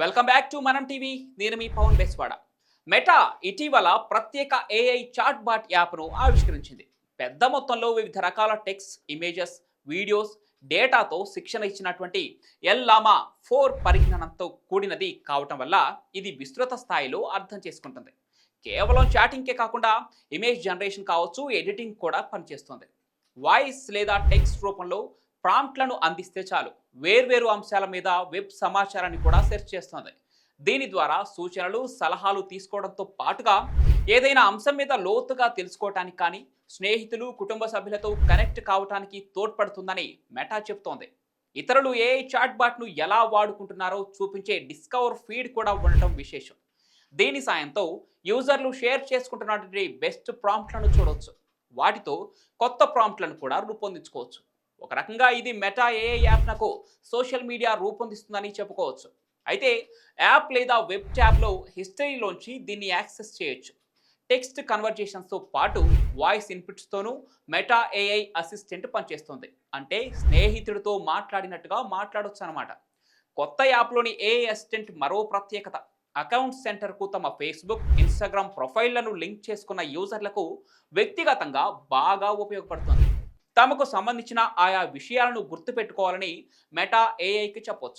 Welcome back to Manam TV నేను మీ Pawan Beswada. Meta ఇటీవల ప్రత్యేక ఏఐ చాట్ బాట్ యాప్ను ఆవిష్కరించింది. పెద్ద మొత్తంలో వివిధ రకాల టెక్స్ట్ ఇమేజెస్ వీడియోస్ డేటాతో శిక్షణ ఇచ్చినటువంటి ఎల్ లామా ఫోర్ పరిజ్ఞానంతో కూడినది కావటం వల్ల ఇది విస్తృత స్థాయిలో అర్థం చేసుకుంటుంది. కేవలం చాటింగ్కే కాకుండా ఇమేజ్ జనరేషన్ కావచ్చు ఎడిటింగ్ కూడా పనిచేస్తుంది. వాయిస్ లేదా టెక్స్ట్ రూపంలో ప్రాంప్ట్లను అందిస్తే చాలు. వేర్వేరు అంశాల మీద వెబ్ సమాచారాన్ని కూడా సెర్చ్ చేస్తుంది. దీని ద్వారా సూచనలు సలహాలు తీసుకోవడంతో పాటుగా ఏదైనా అంశం మీద లోతుగా తెలుసుకోవటానికి కానీ స్నేహితులు కుటుంబ సభ్యులతో కనెక్ట్ కావటానికి తోడ్పడుతుందని మెటా చెప్తోంది. ఇతరులు ఏ చాట్బాట్ను ఎలా వాడుకుంటున్నారో చూపించే డిస్కవర్ ఫీడ్ కూడా ఉండటం విశేషం. దీని సాయంతో యూజర్లు షేర్ చేసుకుంటున్నటువంటి బెస్ట్ ప్రాంప్ట్లను చూడవచ్చు వాటితో కొత్త ప్రాంప్ట్లను కూడా రూపొందించుకోవచ్చు. ఒక రకంగా ఇది మెటా ఏఐ యాప్నకు సోషల్ మీడియా రూపొందిస్తుందని చెప్పుకోవచ్చు. అయితే యాప్ లేదా వెబ్ ట్యాబ్లో హిస్టరీలోంచి దీన్ని యాక్సెస్ చేయొచ్చు. టెక్స్ట్ కన్వర్జేషన్స్తో పాటు వాయిస్ ఇన్పుట్స్తోనూ మెటా ఏఐ అసిస్టెంట్ పనిచేస్తుంది. అంటే స్నేహితుడితో మాట్లాడినట్టుగా మాట్లాడొచ్చు అనమాట కొత్త యాప్లోని ఏఐ అసిస్టెంట్ మరో ప్రత్యేకత. అకౌంట్ సెంటర్కు తమ ఫేస్బుక్ ఇన్స్టాగ్రామ్ ప్రొఫైళ్ళను లింక్ చేసుకున్న యూజర్లకు వ్యక్తిగతంగా బాగా ఉపయోగపడుతుంది. తమకు సంబంధించిన ఆయా విషయాలను గుర్తుపెట్టుకోవాలని మెటా ఏఐకి చెప్పొచ్చు.